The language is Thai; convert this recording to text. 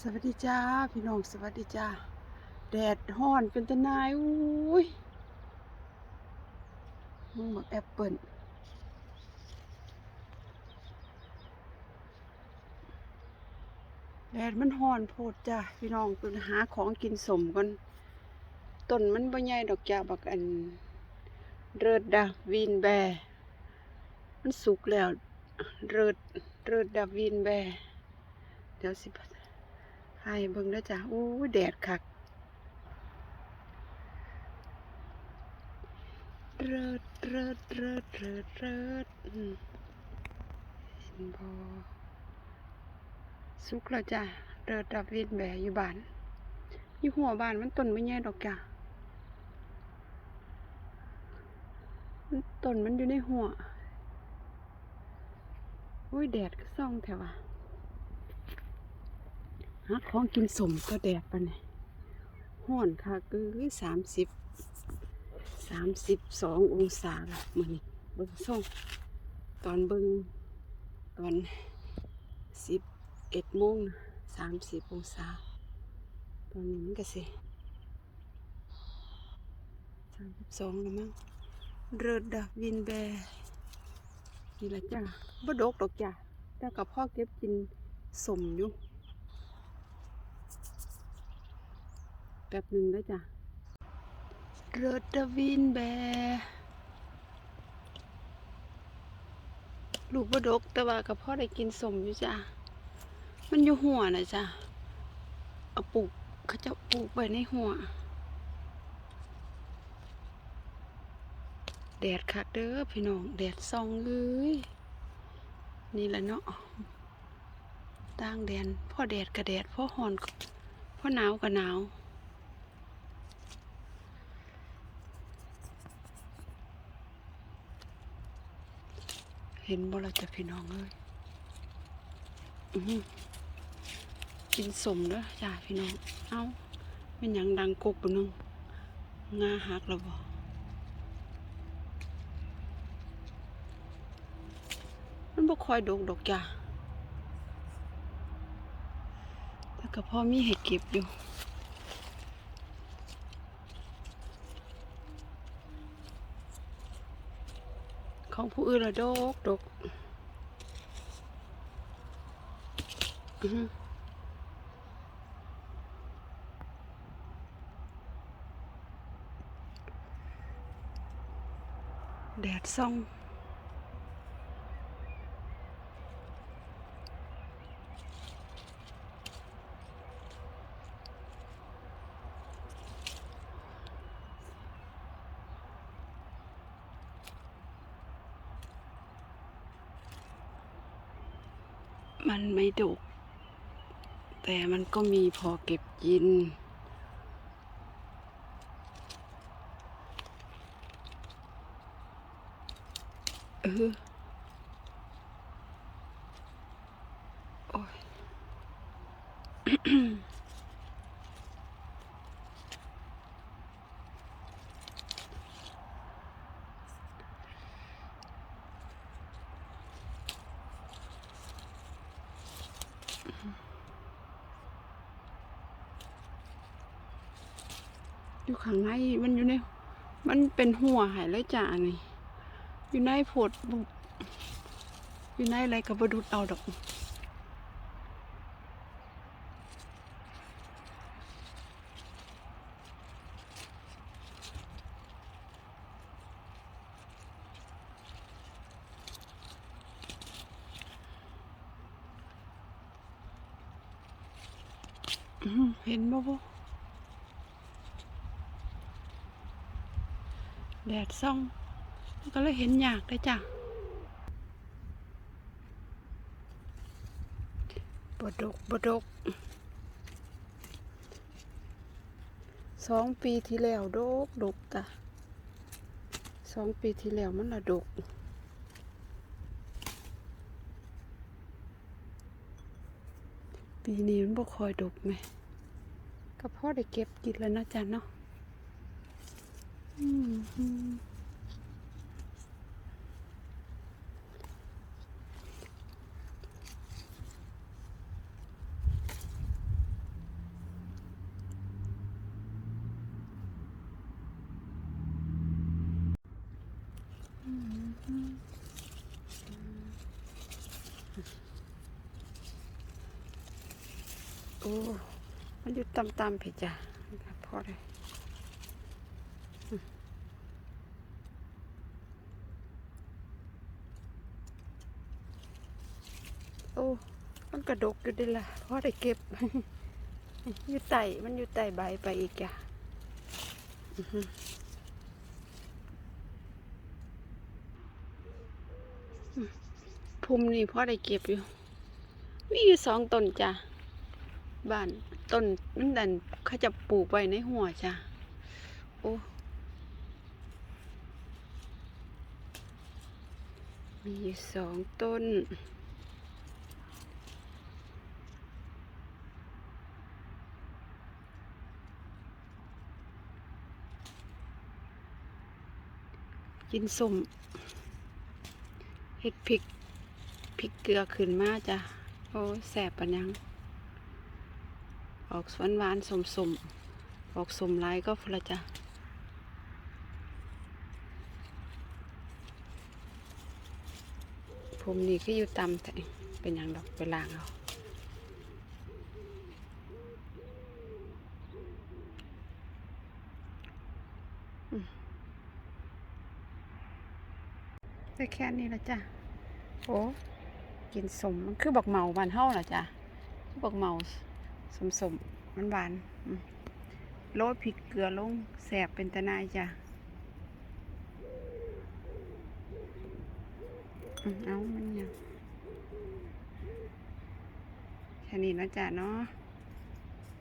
สวัสดีจ้าพี่น้องสวัสดีจ้าแดดฮ้อนเป็นตะนายอุ้ยมึงบอกแอปเปิลแดดมันฮ้อนโพดจ้าพี่น้องไปหาของกินสมก่อนต้นมันบ่ใหญ่ดอกจ้าบักอัน เริดดาวินแบร์มันสุกแล้ว เริดเริดดาวินแบร์เดี๋ยวสิ ให้เบิ่งแล้วจ้ะอู้แดดคักเริดเริดเริดเริดเริดเห็นพอสุกแล้วจ้ะเริดดาวินแบอยู่บ้านอยู่หัวบ้านมันต้นไม่ใหญ่ดอกจ้ะมันต้นมันอยู่ในหัว อุ้ยแดดก็ส่องแถวะ หาของกินสมก็แดดปะเนี่ยห้อนค่ะคือสามสิบสามสิบสององศาละมือนี้เบิ่งส่งตอนเบิ่งตอนสิบเอ็ดโมงสามสิบองศา ตอนนี้มันก็สิสามสิบสองแล้วมั้งเริดดาวินแบร์นี่ละจ้าบ่ดกดอกจ้าแต่กับพ่อเก็บกินสมอยู่ แป๊บหนึ่งแล้จ้ะเริดวินแบร์ลูกบดกแต่ว่ากับพ่อได้กินสมอยู่จ้ามันอยู่หัวนะจ้าเอาปลูกเขาจะปลูกไว้ในหัว แดดคักเด้อพี่น้อง แดดส่องเอ้ยนี่แหละเนาะต่างแดนพ่อแดดกับแดดพ่อหอนพ่อหนาวกับหนาว เห็นบ่เราจะพี่น้องเอ้ยอือหือกินสมเด้อจ้าพี่น้อง เอ้าเป็นยังดังกบปนึงงาหักแล้วบ่มันบ่คอยดกดอกจ้ะแต่ก็พอมีให้เก็บอยู่ ของผู้อื่นละดกดกแดดส่อง มันไม่ดกแต่มันก็มีพอเก็บกิน เออโอ้ย อยู่ข้างในมันอยู่ใน มันเป็นหัวหายเลยจ้านี่อยู่ในโผดบุบอยู่ในอะไรกับบดุดเอาดอก เห็นบ่บ่แดดส่องมันก็เลยเห็นยากได้จ้ะบดกบดกสองปีที่แล้วดกดกจ้ะสองปีที่แล้วมันละดก ปีนี้มันบ่คอยดกไหมก็พ่อได้เก็บกินแล้วนะจ๊ะเนาะอืม อืมอ้มันอยู่ต่ำๆเพจ้ะพอเลยโอ้ มันกระดกอยู่ดิล่ะพอได้เก็บ อยู่ไต่มันอยู่ไต่ใบไปอีกจ้ะภูมินี่พอได้เก็บอยู่ มีอยู่สองตนจ้ะ บ้านต้นมันดันเขาจะปลูกไว้ในหัวจ้ะโอ้มีสองต้น กินส้มเห็ดพริกพริกเกลือขึ้นมาจ้ะ โอ้แสบปะยัง ออกสวนหวานสมสมออกสมหลายก็พอละจ้ะผมนี่ก็อยู่ตำแต่เป็นอย่างดอกไปล้างเอาได้แค่นี้ละจ้ะ โอ้ กินสมมันคือบักเมาบานเฮาละจ้ะคือบักเมา สมสมมันหวานโรยพริกเกลือลงแสบเป็นตะนายจ้ะเอามันยังแค่นี้นะจ้ะเนาะ